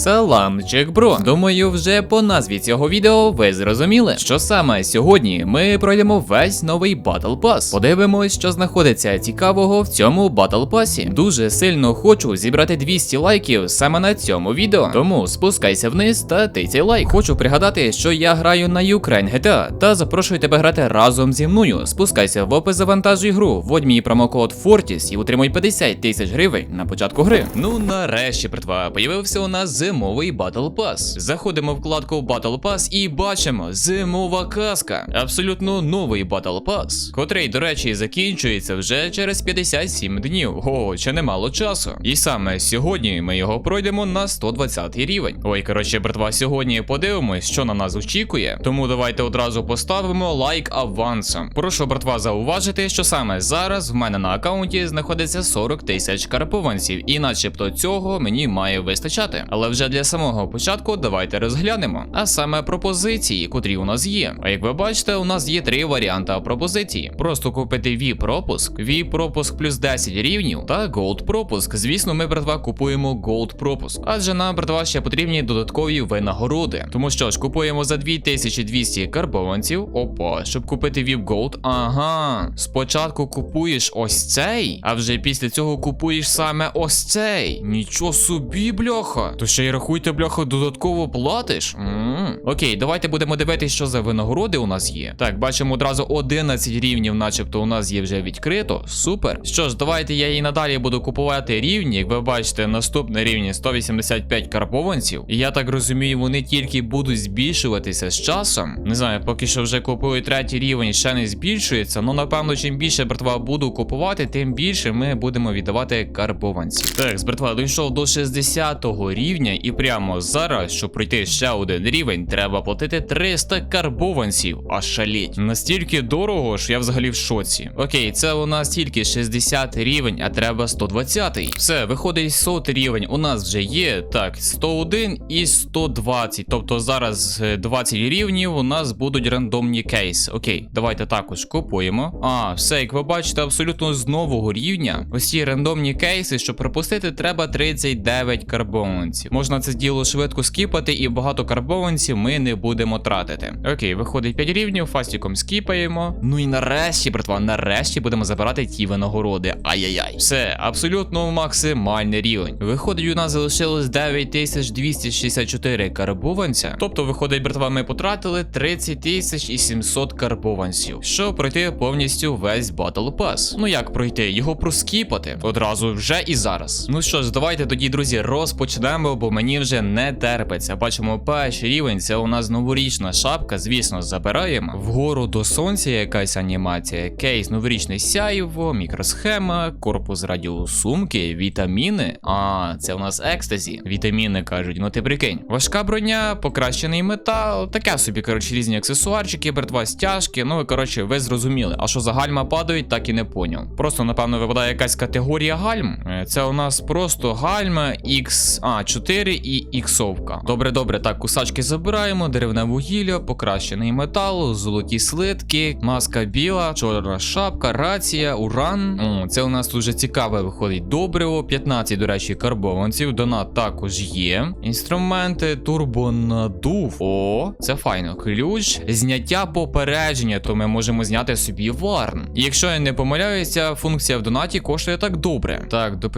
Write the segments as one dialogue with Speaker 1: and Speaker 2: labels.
Speaker 1: Саламчик, бро. Думаю, вже по назві цього відео ви зрозуміли, що саме сьогодні ми пройдемо весь новий Battle Pass. Подивимось, що знаходиться цікавого в цьому Battle Pass. Дуже сильно хочу зібрати 200 лайків саме на цьому відео. Тому спускайся вниз та тицяй лайк. Хочу пригадати, що я граю на Ukraine GTA та запрошую тебе грати разом зі мною. Спускайся в опис завантажуй гру, вводь мій промокод Fortis і отримуй 50 тисяч гривень на початку гри. Ну нарешті, братва, появився у нас зимовий Battle Pass. Заходимо в вкладку Battle Pass і бачимо зимова каска. Абсолютно новий Battle Pass, котрий, до речі, закінчується вже через 57 днів. О, ще немало часу. І саме сьогодні ми його пройдемо на 120 рівень. Ой, коротше, братва, сьогодні подивимось, що на нас очікує. Тому давайте одразу поставимо лайк авансом. Прошу, братва, зауважити, що саме зараз в мене на аккаунті знаходиться 40 тисяч карпованців, і начебто цього мені має вистачати. Але вже для самого початку давайте розглянемо. А саме пропозиції, котрі у нас є. А як ви бачите, у нас є три варіанти пропозиції: просто купити VIP пропуск, VIP пропуск плюс 10 рівнів та Gold пропуск. Звісно, ми братва купуємо Gold пропуск, адже нам братва ще потрібні додаткові винагороди. Тому що ж, купуємо за 2200 карбованців. Опа, щоб купити VIP Gold. Ага, спочатку купуєш ось цей, а вже після цього купуєш саме ось цей. Нічого собі, бляха. То ще рахуйте, бляха, додатково платиш. м Окей, давайте будемо дивитися, що за винагороди у нас є. Так, бачимо одразу 11 рівнів, начебто у нас є вже відкрито. Супер. Що ж, давайте я і надалі буду купувати рівні. Як ви бачите, наступний рівні 185 карбованців. І я так розумію, вони тільки будуть збільшуватися з часом. Не знаю, поки що вже купую третій рівень, ще не збільшується. Ну напевно, чим більше братва буду купувати, тим більше ми будемо віддавати карбованців. Так, з братва дійшов до 60-го рівня, і прямо зараз, щоб пройти ще один рівень, треба платити 300 карбованців. А шаліть. Настільки дорого, що я взагалі в шоці. Окей, це у нас тільки 60 рівень, а треба 120. Все, виходить 100 рівень. У нас вже є. Так, 101 і 120. Тобто зараз е, 20 рівнів у нас будуть рандомні кейси. Окей, давайте також купуємо. А, все, як ви бачите, абсолютно з нового рівня. Ось ці рандомні кейси, щоб пропустити, треба 39 карбованців. Можна це діло швидко скіпати, і багато карбованців ми не будемо тратити. Окей, виходить 5 рівнів, фастіком скіпаємо. Ну і нарешті, братва, нарешті будемо забирати ті винагороди. Ай-яй-яй. Все, абсолютно максимальний рівень. Виходить, у нас залишилось 9264 карбованця. Тобто, виходить, братва, ми потратили 30 тисяч 700 карбованців, щоб пройти повністю весь Battle Pass. Ну як пройти? Його проскіпати одразу вже і зараз. Ну що ж, давайте тоді, друзі, розпочнемо, бо мені вже не терпиться. Бачимо, перший рівень це у нас новорічна шапка. Звісно, забираємо. Вгору до сонця якась анімація, кейс, новорічне сяйво, мікросхема, корпус радіосумки, вітаміни. А, це у нас екстазі. Вітаміни кажуть, ну ти прикинь. Важка броня, покращений метал, таке собі, коротше, різні аксесуарчики, братва, стяжки. Ну, коротше, ви зрозуміли. А що за гальма падають, так і не поняв. Просто, напевно, випадає якась категорія гальм. Е, Це у нас просто гальма X, а, 4 і іксовка. Добре, добре, так, кусачки забираємо, деревне вугілля, покращений метал, золоті слитки, маска біла, чорна шапка, рація, уран. О, це у нас дуже цікаве виходить. Добриво, 15, до речі, карбованців. Донат також є. Інструменти, турбонадув. О, це файно. Ключ, зняття попередження, то ми можемо зняти собі варн. Якщо я не помиляюся, функція в донаті коштує так добре. Так, до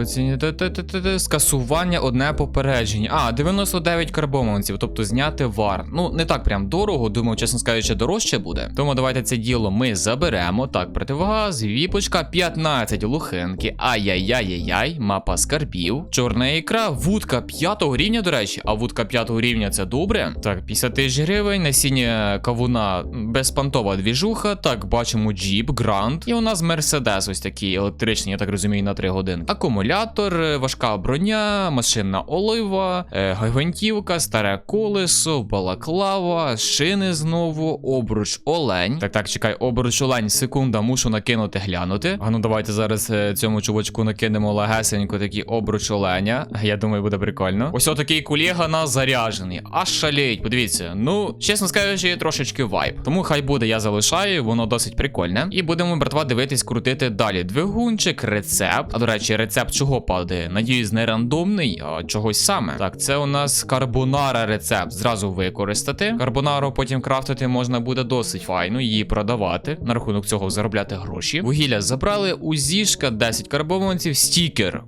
Speaker 1: скасування одне попередження. А, 99 карбованців, тобто зняти варн. Ну, не так прям дорого, думаю, чесно скажучи, дорожче буде. Тому давайте це діло ми заберемо. Так, противогаз, віпочка, 15 лухинки. Ай-яй-яй-яй-яй, мапа скарбів. Чорна ікра, вудка 5 рівня, до речі, а вудка 5 рівня це добре. Так, 50 тисяч гривень, насіння кавуна безпантова двіжуха. Так, бачимо джіп, грант. І у нас мерседес, ось такий електричний, я так розумію, на 3 години. Акумулятор, важка броня, машинна олива, е, гвинтівка, старе колесо, балаклава, шини знову, обруч олень. Так, так, чекай, обруч олень, секунда, мушу накинути, глянути. А ну давайте зараз е, цьому чувачку накинемо легесенько такий обруч оленя. Я думаю, буде прикольно. Ось отакий колега нас заряжений. Аж шаліть, подивіться. Ну, чесно скажучи, трошечки вайб. Тому хай буде, я залишаю, воно досить прикольне. І будемо, братва, дивитись, крутити далі. Двигунчик, рецепт. А до речі, рецепт чого падає? Надіюсь, не рандомний, а чогось саме. Саме? Так, це у нас карбонара рецепт. Зразу використати. Карбонару потім крафтити можна буде досить файно, її продавати. На рахунок цього заробляти гроші. Вугілля забрали, узішка, 10 карбованців, стікер.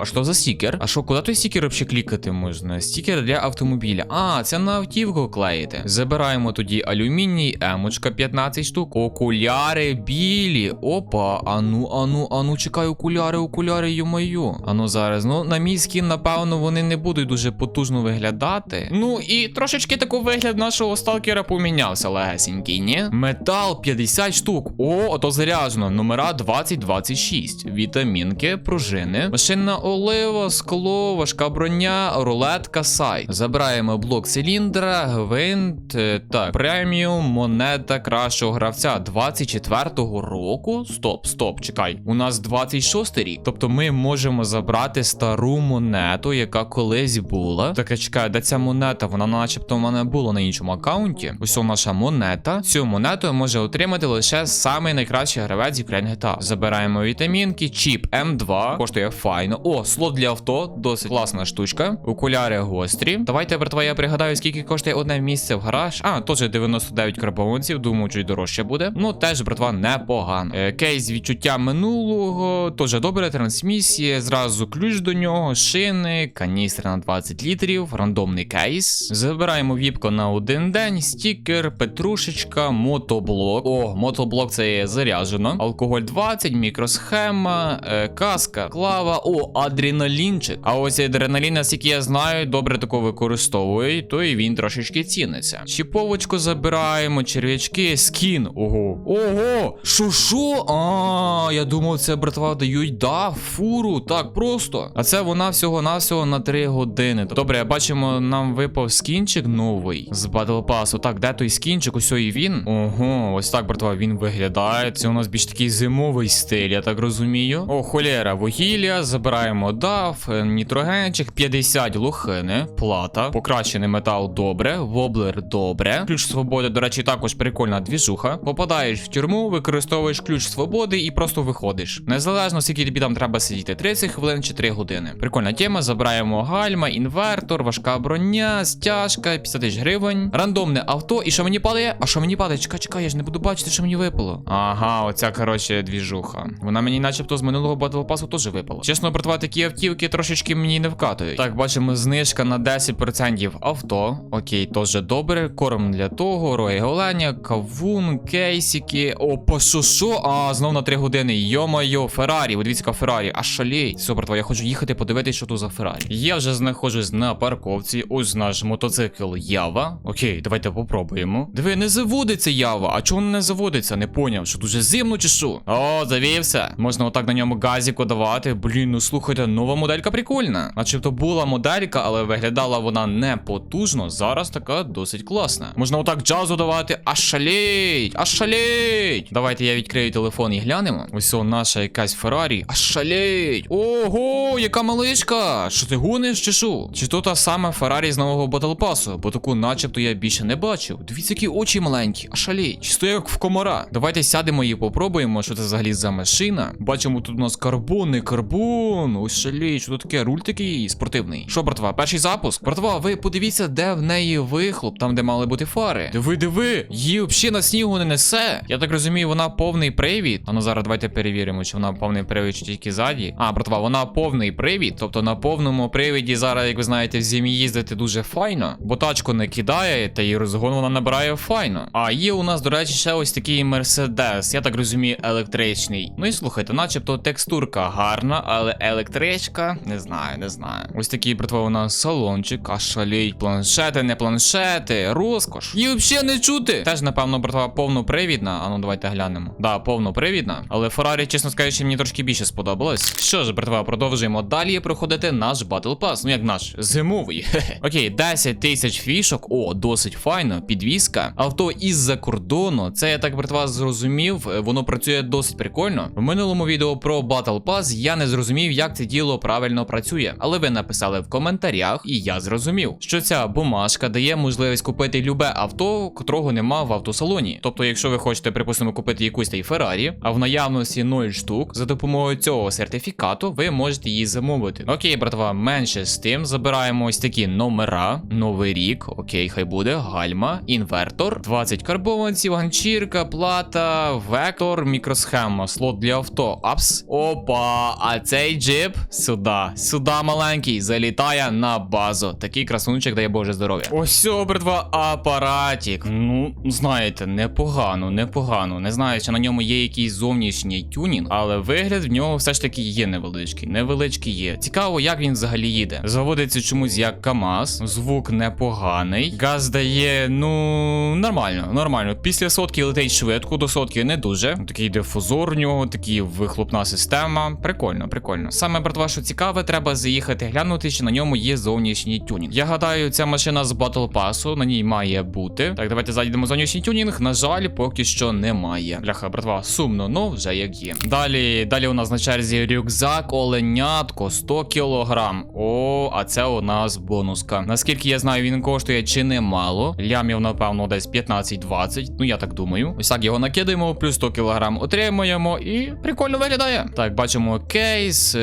Speaker 1: А що за стікер? А що, куди той стікер взагалі клікати можна? Стікер для автомобіля. А, це на автівку клеїти. Забираємо тоді алюміній, емочка 15 штук, окуляри білі. Опа, ану, ану, ану, чекай, окуляри, окуляри, йо-моє. Ану зараз. Ну, на мій скін, напевно, вони не будуть дуже потужно виглядати. Ну і трошечки такий вигляд нашого сталкера помінявся легесенький, ні? Метал 50 штук. О, ото заряджено. Номера 2026. Вітамінки, пружини, машинна олива, скло, важка броня, рулетка, сайт. Забираємо блок циліндра, гвинт. е, Так, преміум, монета кращого гравця 24-го року. Стоп, стоп, чекай. У нас 26 рік. Тобто ми можемо забрати стару монету, яка колись була. Так, чекай, де ця монета? Вона начебто в мене була на іншому аккаунті. Ось наша монета. Цю монету може отримати лише самий найкращий гравець Ukraine GTA. Забираємо вітамінки, чіп М2, коштує файно. О, слот для авто, досить класна штучка. Окуляри гострі. Давайте, братва, я пригадаю, скільки коштує одне місце в гараж. А, теж 99 карбованців, думаю, чуть дорожче буде. Ну, теж, братва, непогано. Е, кейс відчуття минулого, теж добре, трансмісія, зразу ключ до нього, шини, каністра на 20 літрів, рандомний кейс. Забираємо віпко на один день, стікер, петрушечка, мотоблок. О, мотоблок це є заряджено. Алкоголь 20, мікросхема, е, каска, клава, о, адреналінчик. А ось адреналін, наскільки я знаю, добре тако використовують, то і він трошечки ціниться. Чіповочку забираємо, черв'ячки, скін. Ого. Ого! Шо шо? А, я думав, це братва дають да, фуру, так просто. А це вона всього-навсього на 3 години. Добре, бачимо, нам випав скінчик новий з Battle Pass. Так, де той скінчик? Ось і він. Ого, ось так, братва, він виглядає. Це у нас більш такий зимовий стиль, я так розумію. О, холєра, вугілля, забираємо дав, е, нітрогенчик, 50 лохини, плата, покращений метал добре, воблер добре. Ключ свободи, до речі, також прикольна двіжуха. Попадаєш в тюрму, використовуєш ключ свободи і просто виходиш. Незалежно, скільки тобі там треба сидіти, 30 хвилин чи 3 години. Прикольна тема. Забираємо гальма, інвертор, важка броня, стяжка, 50 тисяч гривень, рандомне авто. І що мені падає? А що мені падає? Чекай, чекай, я ж не буду бачити, що мені випало. Ага, оця коротше двіжуха. Вона мені, начебто, з минулого батл пасу теж випала. Чесно, братва, такі автівки трошечки мені не вкатують. Так, бачимо, знижка на 10% авто. Окей, теж добре. Корм для того, роги оленя, кавун, кейсики. Опа, що що? А, знов на 3 години. Йо-майо, Феррарі. Дивіться, Феррарі. А шалій. Братва, я хочу їхати подивитися, що тут за Феррарі. Я вже знаходжусь на парковці. Ось наш мотоцикл Ява. Окей, давайте попробуємо. Диви, не заводиться Ява. А чого не заводиться? Не поняв, що дуже зимно чи що? О, завівся. Можна отак на ньому газіку давати. Блін, ну слухайте, нова моделька прикольна. Начебто була моделька, але виглядала вона не потужно. Зараз така досить класна. Можна отак джазу давати. А шаліть, а шаліть. Давайте я відкрию телефон і глянемо. Ось о, наша якась Феррарі. А шаліть. Ого, яка малишка. Що ти гониш чи що? Чи то та сама Феррарі з нового Pass? Бо таку начебто я більше не бачив. Дивіться, які очі маленькі. А шаліть. Чисто як в комара. Давайте сядемо і попробуємо, що це взагалі за машина. Бачимо, тут у нас карбон, не карбон. Ось шаліть, що тут таке руль такий спортивний. Що, братва, перший запуск? Братва, ви подивіться, де в неї вихлоп, там де мали бути фари. Диви, диви, її взагалі на снігу не несе. Я так розумію, вона повний привід. А ну зараз давайте перевіримо, чи вона повний привід, чи тільки ззаді. А, братва, вона повний привід. Тобто на повному привіді зараз, як ви знаєте, в зимі їздити дуже файно, бо тачку не кидає, та її розгон вона набирає файно. А є у нас, до речі, ще ось такий мерседес, я так розумію, електричний. Ну і слухайте, начебто текстурка гарна, але електричка, не знаю, не знаю. Ось такий, братва, у нас салончик, а шаліть, планшети, не планшети, розкош. Її взагалі не чути. Теж, напевно, братва, повнопривідна. А ну давайте глянемо. Да, повнопривідна. Але Феррарі, чесно скажучи, мені трошки більше сподобалось. Що ж, братва, продовжуємо далі проходити наш Battle Pass. Ну як наш, зимовий. Окей, 10 тисяч фішок. О, досить файно. Підвізка. Авто із-за кордону. Це я так, братва, зрозумів. е, Воно працює досить прикольно. В минулому відео про Battle Pass я не зрозумів, як це це діло правильно працює. Але ви написали в коментарях, і я зрозумів, що ця бумажка дає можливість купити любе авто, котрого нема в автосалоні. Тобто, якщо ви хочете, припустимо, купити якусь та й Феррарі, а в наявності 0 штук, за допомогою цього сертифікату ви можете її замовити. Окей, братва, менше з тим. Забираємо ось такі номера, новий рік. Окей, хай буде, гальма, інвертор, 20 карбованців, ганчірка, плата, вектор, мікросхема, слот для авто. Апс. Опа, а цей джип сюди, сюди маленький, залітає на базу. Такий красунчик дає Боже здоров'я. Ось братва, апаратік. Ну, знаєте, непогано, непогано. Не знаю, чи на ньому є якийсь зовнішній тюнінг, але вигляд в нього все ж таки є невеличкий. Невеличкий є. Цікаво, як він взагалі їде. Заводиться чомусь як КАМАЗ, звук непоганий. Газ дає, ну, нормально, нормально. Після сотки летить швидко, до сотки не дуже. Такий дифузор в нього, такий вихлопна система. Прикольно, прикольно. Саме, братва, що цікаве, треба заїхати глянути, чи на ньому є зовнішній тюнінг. Я гадаю, ця машина з Battle Pass, на ній має бути. Так, давайте зайдемо зовнішній тюнінг. На жаль, поки що немає. Бляха, братва, сумно, ну вже як є. Далі, далі у нас на черзі рюкзак, оленятко, 100 кілограм. О, а це у нас бонуска. Наскільки я знаю, він коштує чи не мало. Лямів, напевно, десь 15-20. Ну я так думаю. Ось так його накидаємо, плюс 100 кілограм отримуємо і прикольно виглядає. Так, бачимо кейс,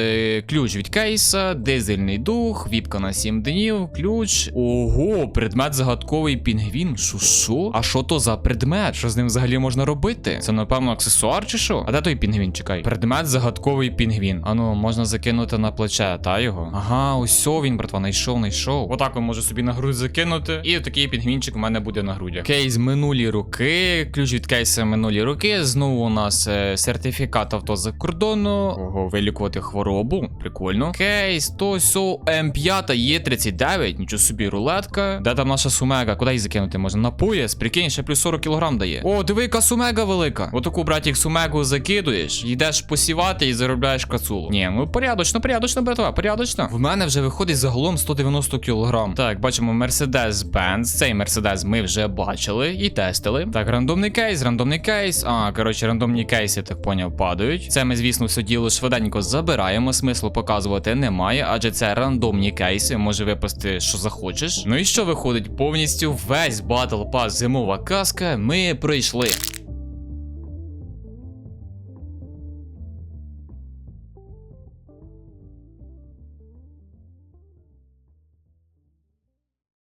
Speaker 1: ключ від кейса, дизельний дух, віпка на 7 днів, ключ. Ого, предмет загадковий пінгвін. Що? А що то за предмет? Що з ним взагалі можна робити? Це, напевно, аксесуар чи що? А де той пінгвін? Чекай. Предмет загадковий пінгвін. Ану, можна закинути на плече, та його. Ага, ось він, братва, найшов, найшов. Отак він може собі на грудь закинути. І такий пінгвінчик у мене буде на грудях. Кейс минулі роки, ключ від кейса минулі роки. Знову у нас е, сертифікат авто за кордону. Ого, вилікувати хворобу. Прикольно. Кейс, то М5 є 39. Нічого собі, рулетка. Де там наша сумега? Куди її закинути можна? На пояс, прикинь, ще плюс 40 кілограм дає. О, диви, яка сумега велика. Отаку, братік, сумегу закидуєш, йдеш посівати і заробляєш кацулу. Ні, ну порядочно, порядочно, братва, порядочно. В мене вже виходить загалом 190 кілограм. Так, бачимо Mercedes-Benz. Цей Mercedes ми вже бачили і тестили. Так, рандомний кейс, рандомний кейс. А, коротше, рандомні кейси, так поняв, падають. Це ми, звісно, все діло швиденько забираємо. Смислу показувати немає, адже це рандомні кейси, може випасти, що захочеш. Ну і що виходить? Повністю весь Battle Pass зимова каска ми пройшли.